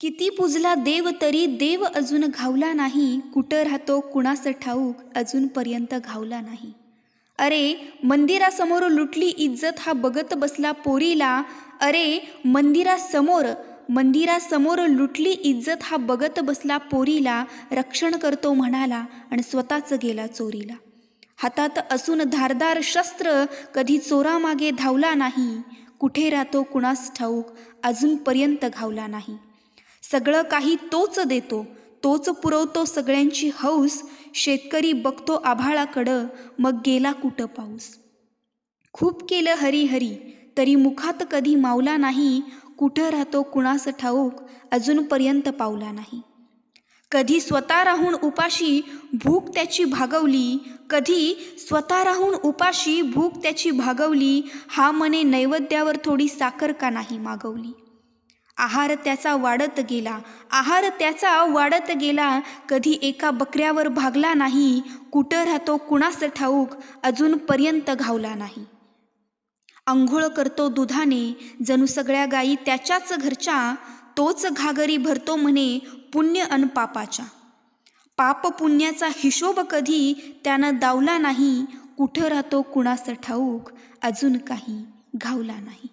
किती पुजला देव तरी देव अजून घावला नाही कुठं राहतो कुणास ठाऊक अजूनपर्यंत घावला नाही. अरे मंदिरासमोर लुटली इज्जत हा बघत बसला पोरीला. अरे मंदिरासमोर मंदिरासमोर लुटली इज्जत हा बघत बसला पोरीला. रक्षण करतो म्हणाला आणि स्वतःच गेला चोरीला. हातात असून धारदार शस्त्र कधी चोरामागे धावला नाही. कुठे राहतो कुणास ठाऊक अजूनपर्यंत घावला नाही. सगळं काही तोच देतो तोच पुरवतो सगळ्यांची हौस शेतकरी बघतो आभाळाकडं मग गेला कुठं पाऊस. खूप केलं हरी हरी तरी मुखात कधी मावला नाही कुठं राहतो कुणास ठाऊक अजूनपर्यंत पावला नाही. कधी स्वतः राहून उपाशी भूक त्याची भागवली कधी स्वतः राहून उपाशी भूक त्याची भागवली हा मने नैवेद्यावर थोडी साखर का नाही मागवली. आहार त्याचा वाढत गेला. आहार त्याचा वाढत गेला. कधी एका बकऱ्यावर भागला नाही कुठं राहतो कुणास ठाऊक अजूनपर्यंत घावला नाही. आंघोळ करतो दुधाने जणू सगळ्या गायी त्याच्याच घरच्या तोच घागरी भरतो म्हणे पुण्य अन पापाच्या. पाप पुण्याचा हिशोब कधी त्यानं दावला नाही कुठं राहतो कुणास ठाऊक अजून काही घावला नाही.